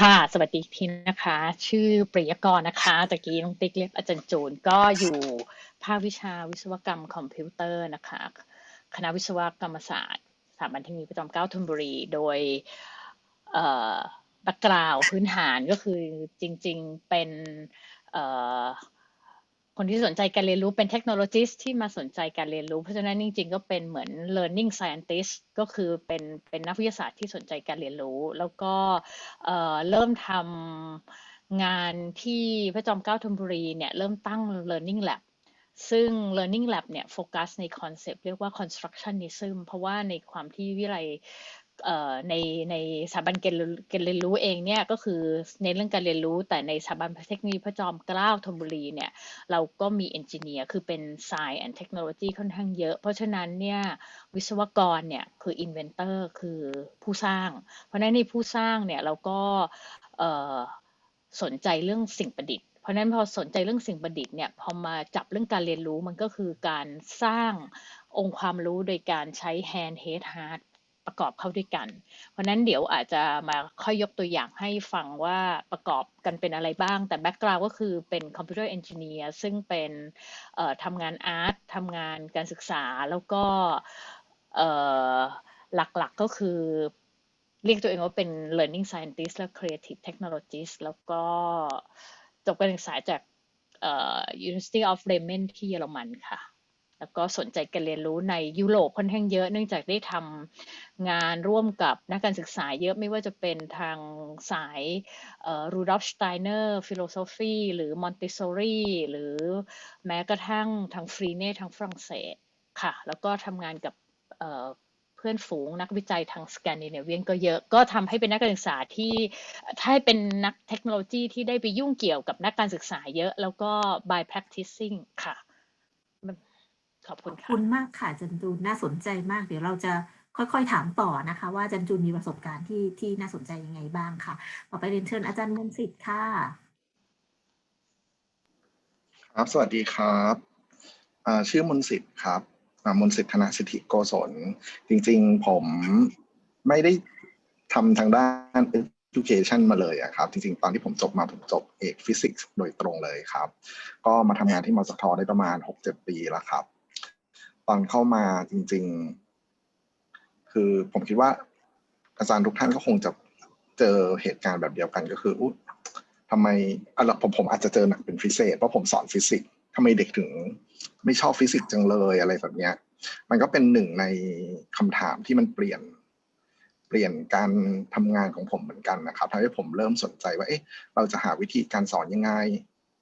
ค่ะ สวัสดีทีนะคะ ชื่อปริยกรนะคะตะกี้น้องติ๊กเรียกอาจารย์จูนก็อยู่ภาควิชาวิศวกรรมคอมพิวเตอร์นะคะ คณะวิศวกรรมศาสตร์สถาบันเทคโนโลยีประจอมเกล้าธนบุรี โดยบักกราวพื้นฐานก็คือจริง ๆเป็น คนที่สนใจการเรียนรู้เป็นเทคโนโลยีที่มาสนใจการเรียนรู้ เพราะฉะนั้นจริงๆ ก็เป็นเหมือน learning scientist ก็คือเป็นเป็นนักวิทยาศาสตร์ที่สนใจการเรียนรู้ แล้วก็เเริ่มทำงานที่พระจอมเกล้าธนบุรีเนี่ยเริ่มตั้ง learning lab ซึ่ง learning lab เนี่ยโฟกัสในคอนเซปต์เรียกว่า constructionism เพราะว่าในความที่วิไล ในในสถาบันเกณฑ์เรียนรู้เองเนี่ยก็คือในเรื่องการเรียนรู้ แต่ในสถาบันเทคโนโลยีพระจอมเกล้าธนบุรีเนี่ยเราก็มีเอนจิเนียร์คือเป็น Science and Technology ค่อนข้างเยอะ เพราะฉะนั้นเนี่ยวิศวกรเนี่ยคือ Inventor คือผู้สร้าง เพราะฉะนั้นในผู้สร้างเนี่ยเราก็สนใจเรื่องสิ่งประดิษฐ์เพราะนั้นพอสนใจเรื่องสิ่งประดิษฐ์เนี่ยพอมาจับเรื่องการเรียนรู้มันก็คือการสร้างองค์ความรู้โดยการใช้ hand head heart ประกอบเข้าด้วยกัน เพราะนั้นเดี๋ยวอาจจะมาค่อยยกตัวอย่างให้ฟังว่าประกอบกันเป็นอะไรบ้าง แต่แบ็กกราวก็คือเป็นคอมพิวเตอร์เอนจิเนียร์ซึ่งเป็นทำงานอาร์ตทำงานการศึกษาแล้วก็หลักๆกก็คือเรียกตัวเองว่าเป็น learning scientist และ creative technologist แล้วก็จบการศึกษาจาก University of Bremen ที่เยอรมันค่ะ แล้วก็สนใจการเรียนรู้ในยุโรปค่อนข้างเยอะ เนื่องจากได้ทำงานร่วมกับนักการศึกษาเยอะไม่ว่าจะเป็นทางสายรูดอฟสไตเนอร์ฟิโลโซฟีหรือมอนติโซรีหรือแม้กระทั่งทางฟรีเน่ทางฝรั่งเศสค่ะ แล้วก็ทำงานกับเพื่อนฝูงนักวิจัยทางสแกนดิเนเวียนก็เยอะ ก็ทำให้เป็นนักการศึกษาที่ถ้าเป็นนักเทคโนโลยีที่ได้ไปยุ่งเกี่ยวกับนักการศึกษาเยอะ แล้วก็ by practicing ค่ะ ขอบคุณค่ะคุณมากค่ะจันจูนน่าสนใจมาก เดี๋ยวเราจะค่อยๆ ถามต่อนะคะ ว่าจันจูนมีประสบการณ์ที่ที่น่าสนใจยังไงบ้างค่ะ ต่อไปเรียนเชิญอาจารย์มนสิทธิ์ค่ะ ครับสวัสดีครับชื่อมนสิทธิ์ครับมนสิทธิ์ธนสิทธิโกศลจริงๆ ผมไม่ได้ทำทางด้าน education มาเลยอะครับ จริงๆ ตอนที่ผมจบมาผมจบเอกฟิสิกส์โดยตรงเลยครับ ก็มาทำงานที่มสทได้ประมาณ 6-7 ปีแล้วครับ ตอนเข้ามาจริง ๆ คือผมคิดว่า อาจารย์ทุกท่านก็คงจะเจอเหตุการณ์แบบเดียวกันก็คืออุ๊ทำไมอะผมผมอาจจะเจอหนักเป็นฟิสิกส์เพราะผมสอนฟิสิกส์ทำไมเด็กถึง ไม่ชอบฟิสิกส์จังเลยอะไรแบบเนี้ย มันก็เป็นหนึ่งในคำถามที่มันเปลี่ยนเปลี่ยนการทำงานของผมเหมือนกันนะครับทำให้ผมเริ่มสนใจว่าเอ๊ะเราจะหาวิธีการสอนยังไง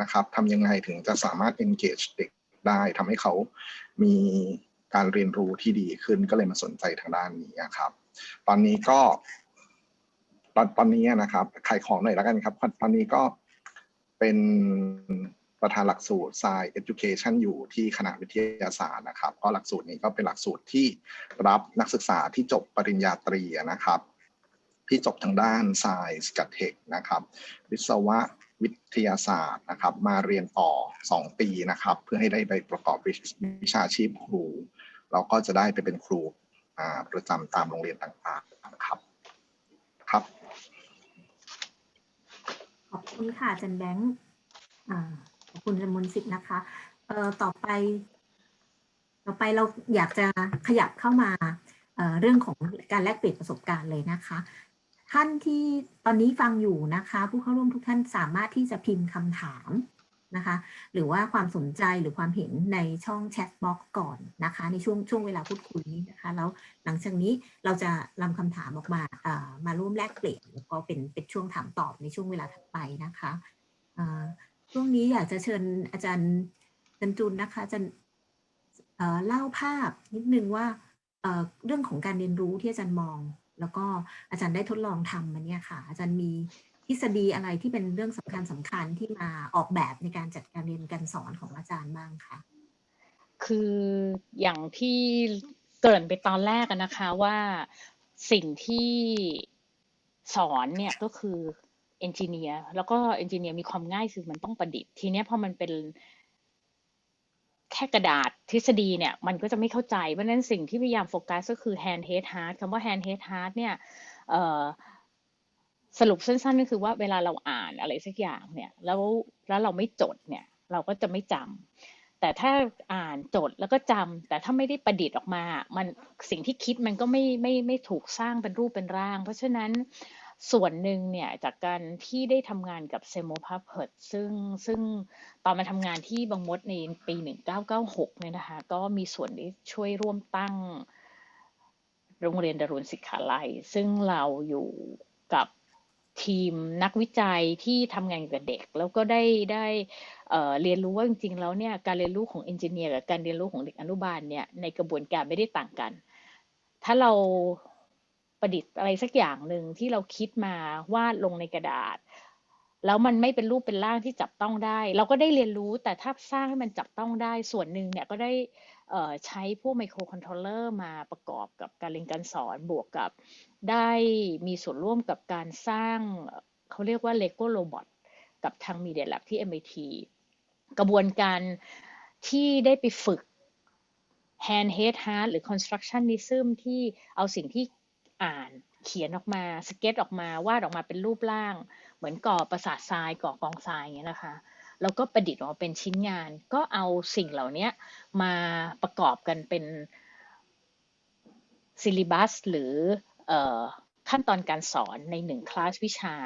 นะครับทำยังไงถึงจะสามารถ engage เด็ก ได้ทำให้เขามีการเรียนรู้ที่ดีขึ้นก็เลยมาสนใจทางด้านนี้ครับ ตอนนี้ก็ตอนตอนนี้นะครับขายของหน่อยแล้วกันครับ ตอนนี้ก็เป็นประธานหลักสูตร Science Education อยู่ที่คณะวิทยาศาสตร์นะครับ ก็หลักสูตรนี้ก็เป็นหลักสูตรที่รับนักศึกษาที่จบปริญญาตรีนะครับ ที่จบทางด้าน Science กับ Tech นะครับ วิศวะ วิทยาศาสตร์นะครับ มาเรียนต่อ 2 ปีนะครับ เพื่อให้ได้ไปประกอบวิชาชีพครู เราก็จะได้ไปเป็นครูประจำตามโรงเรียนต่างๆนะครับครับ ขอบคุณค่ะจันแบงค์ขอบคุณจมนสิทธิ์นะคะเอ่อต่อไป ต่อไปเราอยากจะขยับเข้ามาเรื่องของการแลกเปลี่ยนประสบการณ์เลยนะคะ ท่านที่ตอนนี้ฟังอยู่นะคะ ผู้เข้าร่วมทุกท่านสามารถที่จะพิมพ์คำถามนะคะ หรือว่าความสนใจหรือความเห็นในช่องแชทบ็อกก่อนนะคะ ในช่วงช่วงเวลาพูดคุยนี้นะคะ แล้วหลังจากนี้เราจะนำคำถามออกมาเอ่อมาร่วมแลกเปลี่ยนแล้วก็เป็นเป็นช่วงถามตอบในช่วงเวลาถัดไปนะคะช่วงนี้อยากจะเชิญอาจารย์จันจุนนะคะจะเล่าภาพนิดนึงว่าเรื่องของการเรียนรู้ที่อาจารย์มอง แล้วก็อาจารย์ได้ทดลองทำมาเนี่ยค่ะ อาจารย์มีทฤษฎีอะไรที่เป็นเรื่องสำคัญสำคัญที่มาออกแบบในการจัดการเรียนการสอนของอาจารย์บ้างคะคืออย่างที่เกริ่นไปตอนแรกนะคะว่าสิ่งที่สอนเนี่ยก็คือเอนจิเนียร์แล้วก็เอนจิเนียร์มีความง่ายคือมันต้องประดิษฐ์ทีนี้พอมันเป็น แค่กระดาษทฤษฎีเนี่ยมันก็จะไม่เข้าใจเพราะนั้นสิ่งที่พยายามโฟกัสก็คือ hand head heart คำว่า hand head heart เนี่ยสรุปสั้นๆก็คือว่าเวลาเราอ่านอะไรสักอย่างเนี่ยแล้วแล้วเราไม่จดเนี่ยเราก็จะไม่จำแต่ถ้าอ่านจดแล้วก็จำแต่ถ้าไม่ได้ประดิษฐ์ออกมา มันสิ่งที่คิดมันก็ไม่ไม่ไม่ถูกสร้างเป็นรูปเป็นร่าง เพราะฉะนั้น ส่วนหนึ่งเนี่ยจากการที่ได้ทำงานกับเซโมพาเพิร์ดซึ่งซึ่งตอนมาทำงานที่บางมดในปี 1996 เนี่ยนะคะ ก็มีส่วนที่ช่วยร่วมตั้งโรงเรียนดารุณศิกขาลัย ซึ่งเราอยู่กับทีมนักวิจัยที่ทำงานกับเด็ก แล้วก็ได้ได้เเรียนรู้ว่าจริงๆแล้วเนี่ยการเรียนรู้ของเอนจิเนียร์กับการเรียนรู้ของเด็กอนุบาลเนี่ยในกระบวนการไม่ได้ต่างกัน ถ้าเรา ประดิษฐ์อะไรสักอย่างหนึ่งที่เราคิดมาวาดลงในกระดาษ แล้วมันไม่เป็นรูปเป็นร่างที่จับต้องได้ เราก็ได้เรียนรู้แต่ถ้าสร้างให้มันจับต้องได้ส่วนหนึ่งเนี่ยก็ได้ใช้พวกไมโครคอนโทรลเลอร์มาประกอบกับการเรียนการสอนบวกกับได้มีส่วนร่วมกับการสร้างเอ่อเขาเรียกว่า Lego Robot กับทาง Media Lab ที่ MIT กระบวนการที่ได้ไปฝึก hand head heart หรือ constructionism ที่เอาสิ่งที่ อ่าน เขียนออกมาสเก็ตออกมาวาดออกมาเป็นรูปร่าง เหมือนก่อประสาททรายก่อกองทรายอย่างเงี้ยนะคะแล้วก็ประดิษฐ์ออกมาเป็นชิ้นงาน ก็เอาสิ่งเหล่านี้มาประกอบกันเป็นซิลิบัสหรืออขั้นตอนการสอนในหนึ่งคลาสวิชา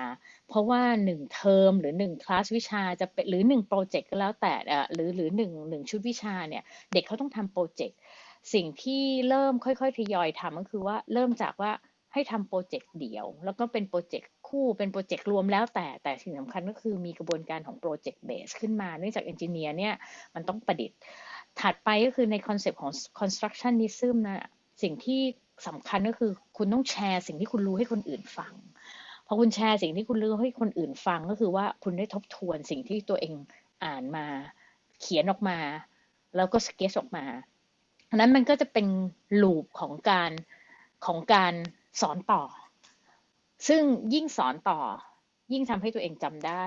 เพราะว่าหนึ่งเทอมหรือหนึ่งคลาสวิชาจะเป็นหรือหนึ่งโปรเจกต์ก็แล้วแต่หรือหรือหนึ่งหนึ่งชุดวิชาเนี่ย เด็กเขาต้องทำโปรเจกต์ สิ่งที่เริ่มค่อยๆทยอยทำก็คือว่าเริ่มจากว่าให้ทำโปรเจกต์เดี่ยว แล้วก็เป็นโปรเจกต์คู่เป็นโปรเจกต์รวมแล้วแต่แต่สิ่งสำคัญก็คือมีกระบวนการของโปรเจกต์เบสขึ้นมา เนื่องจากเอนจิเนียร์เนี่ยมันต้องประดิษฐ์ ถัดไปก็คือในคอนเซปต์ของ constructionism นะสิ่งที่สำคัญก็คือคุณต้องแชร์สิ่งที่คุณรู้ให้คนอื่นฟังพอคุณแชร์สิ่งที่คุณรู้ให้คนอื่นฟังก็คือว่าคุณได้ทบทวนสิ่งที่ตัวเองอ่านมา เขียนออกมา แล้วก็สเก็ตออกมา อันนั้นมันก็จะเป็นลูปของการของการสอนต่อ ซึ่งยิ่งสอนต่อ ยิ่งทำให้ตัวเองจำได้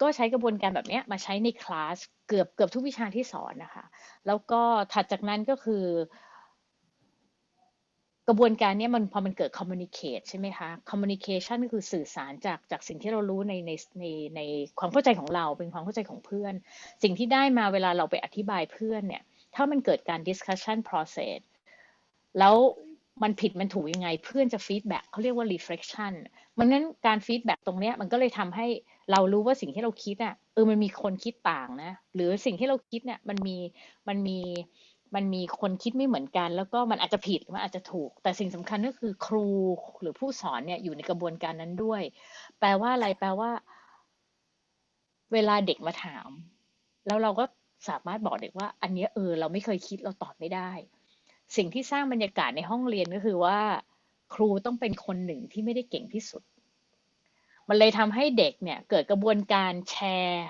ก็ใช้กระบวนการแบบนี้มาใช้ในคลาสเกือบเกือบทุกวิชาที่สอนนะคะ แล้วก็ถัดจากนั้นก็คือกระบวนการนี้มันพอมันเกิด communicate ใช่ไหมคะ communication ก็คือสื่อสารจากจากสิ่งที่เรารู้ในในในในความเข้าใจของเราเป็นความเข้าใจของเพื่อน สิ่งที่ได้มาเวลาเราไปอธิบายเพื่อนเนี่ย ถ้ามันเกิดการ discussion process แล้วมันผิดมันถูกยังไง เพื่อนจะ feedback เขาเรียกว่า reflection มันนั้นการ feedback ตรงเนี้ยมันก็เลยทำให้เรารู้ว่าสิ่งที่เราคิดอะเออมันมีคนคิดต่างนะ หรือสิ่งที่เราคิดเนี่ยมันมีมันมีมันมีคนคิดไม่เหมือนกัน แล้วก็มันอาจจะผิดมันอาจจะถูก แต่สิ่งสำคัญก็คือครูหรือผู้สอนเนี่ยอยู่ในกระบวนการนั้นด้วย แปลว่าอะไรแปลว่า เวลาเด็กมาถาม แล้วเราก็ สามารถบอกเด็กว่า อันนี้เออ เราไม่เคยคิดเราตอบไม่ได้ สิ่งที่สร้างบรรยากาศในห้องเรียนก็คือว่า ครูต้องเป็นคนหนึ่งที่ไม่ได้เก่งที่สุด มันเลยทำให้เด็กเนี่ยเกิดกระบวนการแชร์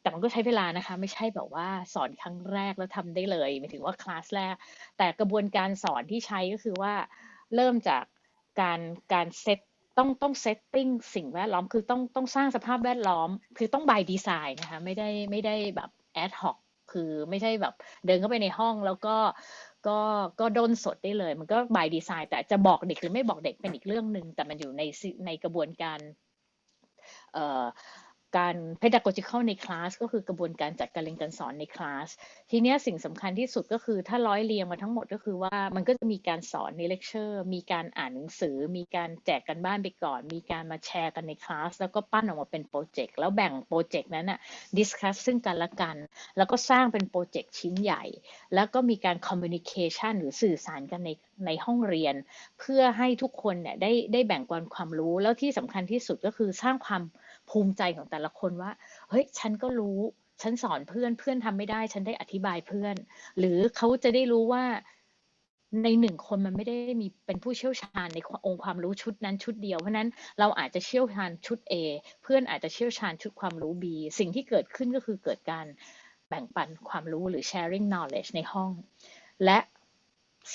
แต่มันก็ใช้เวลานะคะ ไม่ใช่แบบว่าสอนครั้งแรกแล้วทำได้เลยหมายถึงว่าคลาสแรก แต่กระบวนการสอนที่ใช้ก็คือว่า เริ่มจากการการเซตต้องต้องเซตติ้งสิ่งแวดล้อมคือต้องต้องสร้างสภาพแวดล้อม คือต้อง by design นะคะไม่ได้ไม่ได้แบบ แอดฮอกคือไม่ใช่แบบเดินเข้าไปในห้องแล้วก็ก็ก็ด้นสดได้เลย มันก็บายดีไซน์แต่จะบอกเด็กหรือไม่บอกเด็กเป็นอีกเรื่องหนึ่งแต่มันอยู่ในซิในกระบวนการเอ่อ การ pedagogical ในคลาสก็คือกระบวนการจัดการเรียนการสอนในคลาส ทีนี้สิ่งสำคัญที่สุดก็คือถ้าร้อยเรียงมาทั้งหมดก็คือว่ามันก็จะมีการสอนในเลคเชอร์ มีการอ่านหนังสือ มีการแจกกันบ้านไปก่อน มีการมาแชร์กันในคลาส แล้วก็ปั้นออกมาเป็นโปรเจกต์ แล้วแบ่งโปรเจกต์นั้นน่ะดิสคัสซึ่งกันและกัน แล้วก็สร้างเป็นโปรเจกต์ชิ้นใหญ่ แล้วก็มีการคอมมิวนิเคชันหรือสื่อสารกันในในห้องเรียน เพื่อให้ทุกคนเนี่ยได้ได้แบ่งปันความรู้ แล้วที่สำคัญที่สุดก็คือสร้างความ ภูมิใจของแต่ละคนว่า เฮ้ย ฉันก็รู้ ฉันสอนเพื่อน เพื่อนทำไม่ได้ ฉันได้อธิบายเพื่อน หรือเขาจะได้รู้ว่าในหนึ่งคนมันไม่ได้มีเป็นผู้เชี่ยวชาญในองค์ความรู้ชุดนั้นชุดเดียว เพราะนั้นเราอาจจะเชี่ยวชาญชุด A เพื่อนอาจจะเชี่ยวชาญชุดความรู้ B สิ่งที่เกิดขึ้นก็คือเกิดการแบ่งปันความรู้หรือ sharing knowledge ในห้อง และ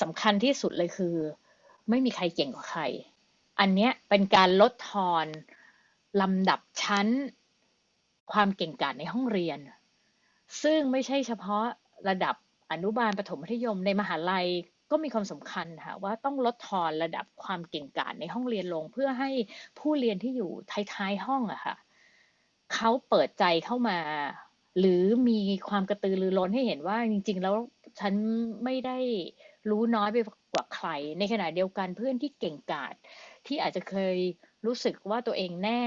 สำคัญที่สุดเลยคือ ไม่มีใครเก่งกว่าใคร อันเนี้ยเป็นการลดทอน ลำดับชั้น ความเก่งกาจในห้องเรียน ซึ่งไม่ใช่เฉพาะระดับอนุบาลประถมมัธยมในมหาลัยก็มีความสำคัญค่ะว่าต้องลดทอนระดับความเก่งกาจในห้องเรียนลง เพื่อให้ผู้เรียนที่อยู่ท้ายๆห้องอะค่ะเขาเปิดใจเข้ามา หรือมีความกระตือรือร้นให้เห็นว่าจริง ๆ แล้วฉันไม่ได้ รู้น้อยไปกว่าใคร ในขณะเดียวกันเพื่อนที่เก่งกาจที่อาจจะเคยรู้สึกว่าตัวเองแน่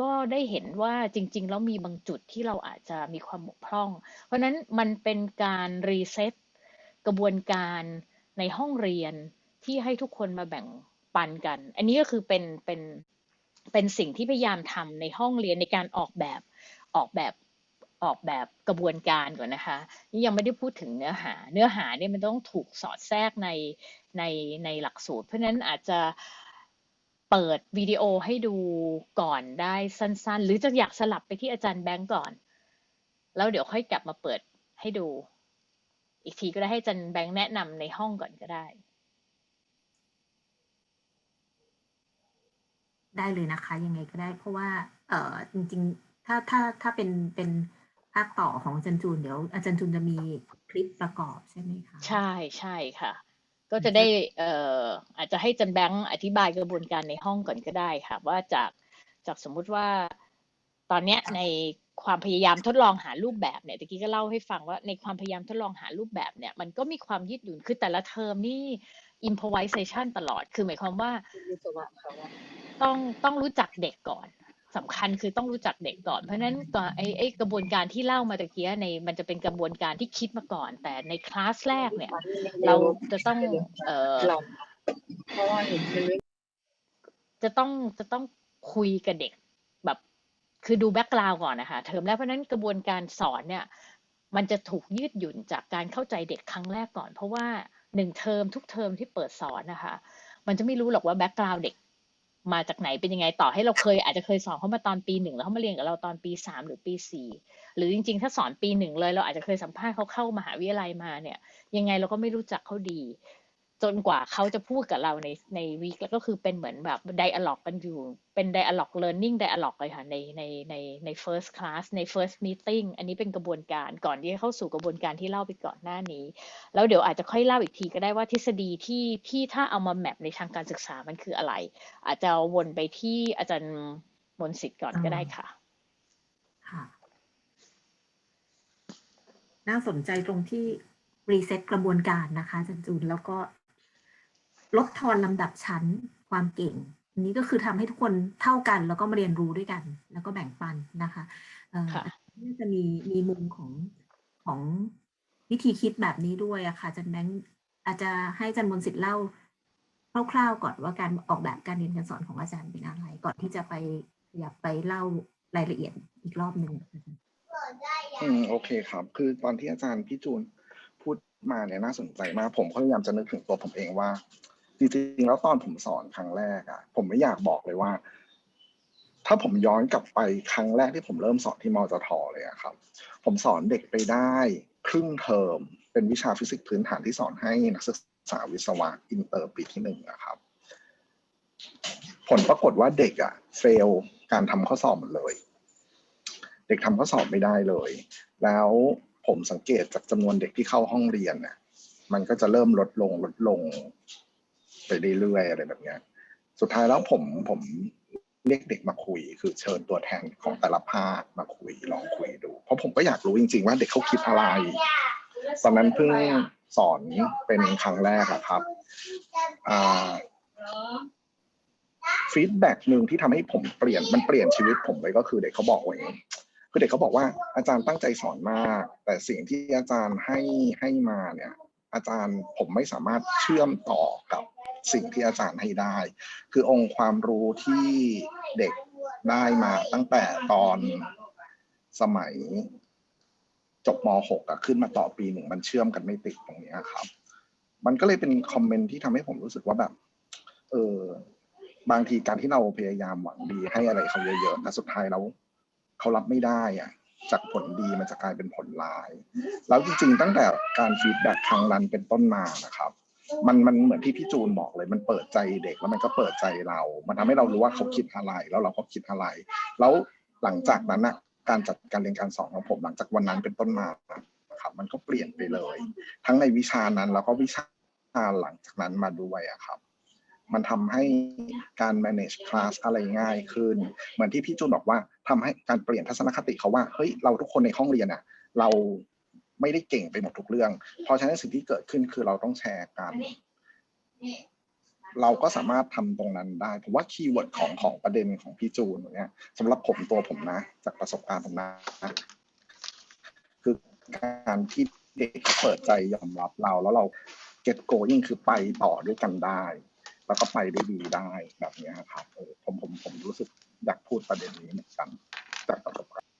ก็ได้เห็นว่าจริง ๆ แล้วมีบางจุดที่เราอาจจะมีความบกพร่อง เพราะฉะนั้นมันเป็นการรีเซ็ตกระบวนการในห้องเรียนที่ให้ทุกคนมาแบ่งปันกัน อันนี้ก็คือเป็นเป็นเป็นสิ่งที่พยายามทำในห้องเรียนในการออกแบบออกแบบ ออกแบบกระบวนการก่อนนะคะ นี่ยังไม่ได้พูดถึงเนื้อหา เนื้อหาเนี่ยมันต้องถูกสอดแทรกในในในหลักสูตร เพราะนั้นอาจจะเปิดวิดีโอให้ดูก่อนได้สั้น ๆ หรือจะอยากสลับไปที่อาจารย์แบงก์ก่อน แล้วเดี๋ยวค่อยกลับมาเปิดให้ดู อีกทีก็ได้ให้อาจารย์แบงค์แนะนำในห้องก่อนก็ได้ ได้เลยนะคะ ยังไงก็ได้เพราะว่า เออจริง ๆ ถ้าถ้าถ้าเป็นเป็น ภาคต่อของอาจารย์จูนเดี๋ยวอาจารย์จูนจะมีคลิปประกอบใช่ไหมคะใช่ใช่ค่ะ ก็จะได้เอ่ออาจจะให้อาจันแบงค์อธิบายกระบวนการในห้องก่อนก็ได้ค่ะ ว่าจากจากสมมุติว่าตอนเนี้ยในความพยายามทดลองหารูปแบบเนี่ยตะกี้ก็เล่าให้ฟังว่าในความพยายามทดลองหารูปแบบเนี่ย มันก็มีความยืดหยุ่นคือแต่ละเทอมนี่ improvisation ตลอด คือหมายความว่าต้องต้องรู้จักเด็กก่อน สำคัญคือต้องรู้จักเด็กก่อน เพราะฉะนั้นตัวไอ้ไอ้กระบวนการที่เล่ามาตะเกียในมันจะเป็นกระบวนการที่คิดมาก่อน แต่ในคลาสแรกเนี่ย เราจะต้อง เอ่อเพราะว่าเห็นมันจะต้องจะต้องคุยกับเด็กแบบ คือดูแบ็กกราวก่อนนะคะเทอมแรกเพราะนั้นกระบวนการสอนเนี่ย มันจะถูกยืดหยุ่นจากการเข้าใจเด็กครั้งแรกก่อน เพราะว่าหนึ่งเทอมทุกเทอมที่เปิดสอนนะคะ มันจะไม่รู้หรอกว่าแบ็กกราวเด็ก มาจากไหนเป็นยังไงต่อให้เราเคย อาจจะเคยสอนเขามาตอนปีหนึ่งแล้วเขามาเรียนกับเราตอนปีสามหรือปีสี่หรือจริง ๆ ถ้าสอนปีหนึ่งเลย เราอาจจะเคยสัมภาษณ์เขาเข้ามหาวิทยาลัยมาเนี่ย ยังไงเราก็ไม่รู้จักเขาดี จนกว่าเขาจะพูดกับเราในในวีคแล้วก็คือเป็นเหมือนแบบไดอะล็อกกันอยู่ เป็นไดอะล็อกเลิร์นนิ่งไดอะล็อกเลยค่ะในในในใน first class ใน first meeting อันนี้เป็นกระบวนการก่อนที่จะเข้าสู่กระบวนการที่เล่าไปก่อนหน้านี้ แล้วเดี๋ยวอาจจะค่อยเล่าอีกทีก็ได้ว่าทฤษฎีที่ที่ถ้าเอามาแมปในทางการศึกษามันคืออะไร อาจจะวนไปที่อาจารย์มนสิทธิ์ก่อนก็ได้ค่ะค่ะ น่าสนใจตรงที่รีเซ็ตกระบวนการนะคะอาจารย์จูนแล้วก็ ลดทอนลำดับชั้นความเก่งอันนี้ก็คือทำให้ทุกคนเท่ากันแล้วก็มาเรียนรู้ด้วยกัน แล้วก็แบ่งปันนะคะเอ่อค่ะน่าจะมีมีมุมของของวิธีคิดแบบนี้ด้วยอะค่ะอาจารย์แบงค์อาจจะให้อาจารย์มนต์สิทธิ์เล่าคร่าวๆก่อนว่าการออกแบบการเรียนการสอนของอาจารย์เป็นอะไร ก่อนที่จะไปอยากไปเล่ารายละเอียดอีกรอบหนึ่งนะคะอืมโอเคครับ คือตอนที่อาจารย์พี่จูนพูดมาเนี่ยน่าสนใจมาก ผมก็พยายามจะนึกถึงตัวผมเองว่า จริงๆแล้วตอนผมสอนครั้งแรกอะผมไม่อยากบอกเลยว่า ถ้าผมย้อนกลับไปครั้งแรกที่ผมเริ่มสอนที่มจทเลยอะครับ ผมสอนเด็กไปได้ครึ่งเทอม เป็นวิชาฟิสิกส์พื้นฐานที่สอนให้นักศึกษาวิศวะอินเตอร์ปีที่หนึ่งนะครับ ผลปรากฏว่าเด็กอะเฟลการทำข้อสอบหมดเลย เด็กทำข้อสอบไม่ได้เลย แล้วผมสังเกตจากจำนวนเด็กที่เข้าห้องเรียนเนี่ยมันก็จะเริ่มลดลงลดลง ไปเรื่อยๆอะไรแบบเนี้ยสุดท้ายแล้วผมผมเรียกเด็กมาคุย คือเชิญตัวแทนของแต่ละภาคมาคุยลองคุยดู เพราะผมก็อยากรู้จริง ๆ ว่าเด็กเขาคิดอะไร ตอนนั้นเพิ่งสอนเป็นครั้งแรกอะครับฟีดแบ็กหนึ่งที่ทำให้ผมเปลี่ยนมันเปลี่ยนชีวิตผมไปก็คือเด็กเขาบอกว่าคือเด็กเขาบอกว่าอาจารย์ตั้งใจสอนมาก แต่สิ่งที่อาจารย์ให้ให้มาเนี่ย อาจารย์ผมไม่สามารถเชื่อมต่อกับ สิ่งที่อาจารย์ให้ได้ คือองค์ความรู้ที่เด็กได้มาตั้งแต่ตอนสมัยจบม .6 อะขึ้นมาต่อปีหนึ่งมันเชื่อมกันไม่ติดตรงนี้ครับ มันก็เลยเป็นคอมเมนต์ที่ทำให้ผมรู้สึกว่าแบบ เออบางทีการที่เราพยายามหวังดีให้อะไรเขาเยอะๆแต่สุดท้ายแล้วเขารับไม่ได้อะจากผลดีมันจะกลายเป็นผลร้าย แล้วจริงๆ ตั้งแต่การฟีดแบ็ครั้งนั้นเป็นต้นมานะครับ มันมันเหมือนที่พี่จูนบอกเลย มันเปิดใจเด็กแล้วมันก็เปิดใจเรา มันทำให้เรารู้ว่าเขาคิดอะไรแล้วเราก็คิดอะไร แล้วหลังจากนั้นนะการจัดการเรียนการสอนของผมหลังจากวันนั้นเป็นต้นมาครับมันก็เปลี่ยนไปเลย ทั้งในวิชานั้นแล้วก็วิชาหลังจากนั้นมาด้วยอะครับ มันทำให้การ manage class อะไรง่ายขึ้น เหมือนที่พี่จูนบอกว่าทำให้การเปลี่ยนทัศนคติเขาว่าเฮ้ยเราทุกคนในห้องเรียนอะเรา ไม่ได้เก่งไปหมดทุกเรื่อง เพราะฉะนั้นสิ่งที่เกิดขึ้นคือเราต้องแชร์กัน เราก็สามารถทำตรงนั้นได้ ผมว่าคีย์เวิร์ดของของประเด็นของพี่จูนเนี่ยสำหรับผมตัวผมนะ จากประสบการณ์ผมนะคือการที่เด็กเปิดใจยอมรับเราแล้วเรา get going คือไปต่อด้วยกันได้ แล้วก็ไปได้ดีได้แบบเนี้ยครับเออผมผมผมรู้สึกอยากพูดประเด็นนี้เหมือนกันจากประสบการณ์